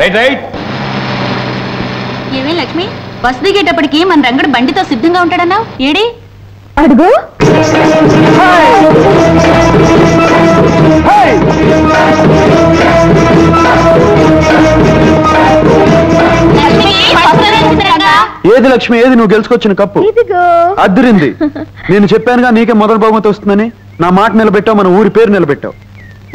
Right right ఏమే Lakshmi? Bus దిగేటప్పటికి మన రంగడు బండితో సిద్ధంగా ఉంటాడన్నావు? ఏడి? అడుగు. ఏది లక్ష్మి? ఏది? నువ్వు గెలుచుకొచ్చిన కప్పు. ఇదిగో. అద్దరింది. నేను చెప్పానుగా నీకే మొదటి బహుమతి వస్తుందని. నా మాట నిలబెట్టావు మన ఊరి పేరు నిలబెట్టావు.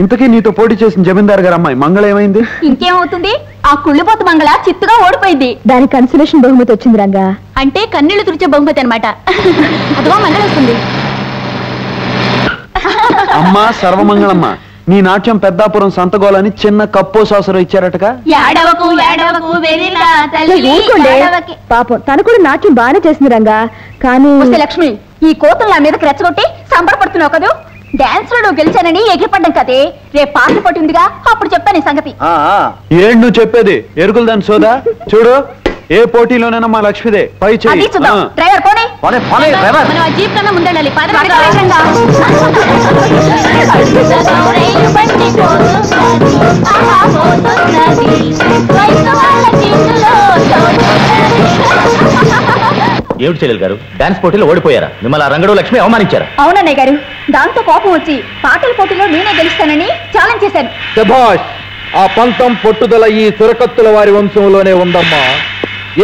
ఇంతకీ నీతో పోటీ చేసిన జమీందార్ గారు అమ్మాయి మంగళ ఏమైంది? ఇంకేమవుతుంది? ఆ కుళ్ళిపోత మంగళ చిత్తుగా ఓడిపోయింది. దాని కన్సలేషన్ బహుమతి వచ్చింది రంగా. అంటే కన్నీళ్ళు తుడిచే బహుమతి అనమాట అదిగో మంగళ వస్తుంది. అమ్మా సర్వమంగళమ్మ నీ నాట్యం పెద్దాపురం సంతగోలని చిన్న కప్పో సాసరు ఇచ్చారటగా. పాపం తను కూడా నాట్యం బాగానే చేసింది రంగా. కానీ లక్ష్మి ఈ కోతులు నా మీదకి రెచ్చగొట్టి సంబరపడుతున్నావు కదూ? డాన్స్లో నువ్వు గెలిచానని ఎగిరిపడ్డం కదే. రేపు పాటలు పట్టిందిగా అప్పుడు చెప్తాను ఈ సంగతి. ఏంటి నువ్వు చెప్పేది? ఎరుకులు దాని సోదా? చూడు ఏ పోటీలోనైనా మా లక్ష్మిదే. పై అది చెయ్యి చూద్దాం. ఆ. డ్రైవర్ పోనీ. పోనీ, పోనీ, డ్రైవర్. మనం ఆ జీప్ కన్నా ముందెళ్ళాలి. పద, పద, ఏమిటి చెల్లెలు గారు? డాన్స్ పోటీలో ఓడిపోయారా? మిమ్మల్ని ఆ రంగడు లక్ష్మి అవమానించారా? అవునన్నయ్య గారు దాంతో కోపం వచ్చి పాటల పోటీలో నేనే గెలుస్తానని ఛాలెంజ్ చేశాను. శభాష్ ఆ పంతం పట్టుదల ఈ సురకత్తుల వారి వంశంలోనే ఉందమ్మా.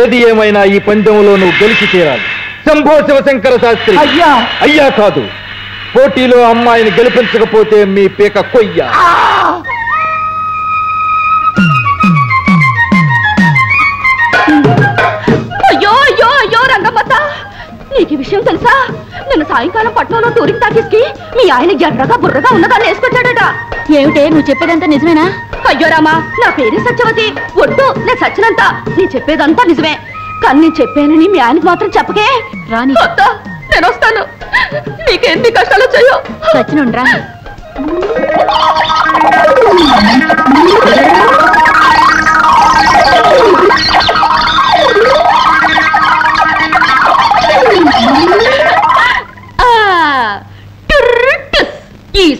ఏది ఏమైనా ఈ పందెంలో నువ్వు గెలిచి తీరాలి శంభో శివశంకర శాస్త్రి. అయ్యా! అయ్యా కాదు పోటీలో అమ్మాయిని గెలిపించకపోతే మీ పీక కొయ్య. నీకు ఈ విషయం తెలుసా? నిన్న సాయంకాలం పట్నంలో టూరింగ్ టాకీస్కి మీ ఆయన ఎర్రగా బుర్రగా ఉన్నదాన్ని వేసుకొచ్చాడట ఏమిటే నువ్వు చెప్పేదంతా నిజమేనా? అయ్యో రామా నా పేరు సత్యవతి. ఒట్టు నేను సచ్చినంత. నీ చెప్పేదంతా నిజమే. కానీ నేను చెప్పానని మీ ఆయనకి మాత్రం చెప్పకే. రాని నేను వస్తాను. నీకెన్ని కష్టాలు వచ్చాయో. సచ్చినుండ్రా. ఆ,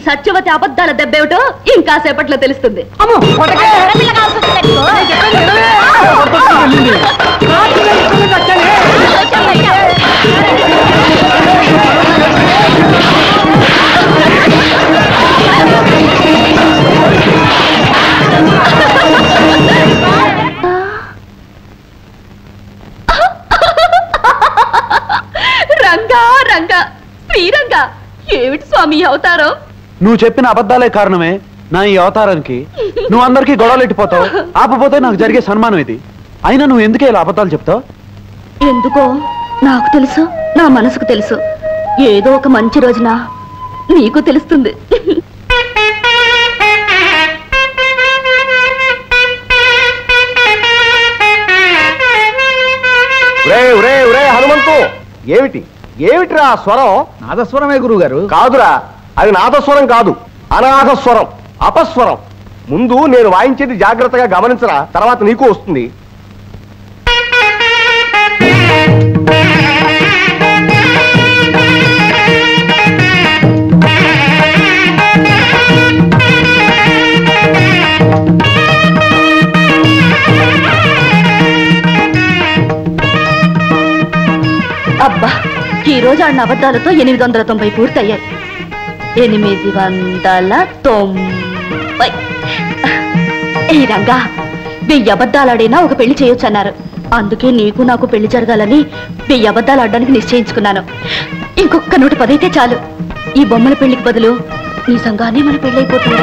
సత్యవతి అబద్ధాల దెబ్బేమిటో ఇంకా సేపట్లో తెలుస్తుంది. రంగా రంగా శ్రీరంగా ఏమిటి స్వామి అవతారం? నువ్వు చెప్పిన అబద్ధాలే కారణమే నా ఈ అవతారానికి. నువ్వు అందరికీ గొడవలు ఎట్టిపోతావు? ఆపపోతే నాకు జరిగే సన్మానం ఇది. అయినా నువ్వు ఎందుకే ఇలా అబద్ధాలు చెప్తావు? ఎందుకో? నాకు తెలుసు నా మనసుకు తెలుసు. ఏదో ఒక మంచి రోజున నీకు తెలుస్తుంది. హనుమంతు! ఏమిటి? ఏమిటిరా స్వరం? నాదస్వరమే గురువు గారు కాదురా అది నాదస్వరం కాదు అనాథస్వరం అపస్వరం. ముందు నేను వాయించేది జాగ్రత్తగా గమనించరా తర్వాత నీకు వస్తుంది. అబ్బా ఈ రోజు ఆడిన అబద్ధాలతో ఎనిమిది వందల తొంభై పూర్తయ్యాయి. ఎనిమిది వందల తొంభై. ఈ రంగా వెయ్యి అబద్ధాలు ఆడినా ఒక పెళ్ళి చేయొచ్చు అన్నారు అందుకే నీకు నాకు పెళ్ళి జరగాలని వెయ్యి అబద్ధాలు ఆడడానికి నిశ్చయించుకున్నాను. ఇంకొక నూట పదైతే చాలు. ఈ బొమ్మల పెళ్ళికి బదులు నిజంగానే మన పెళ్ళైపోతుంది.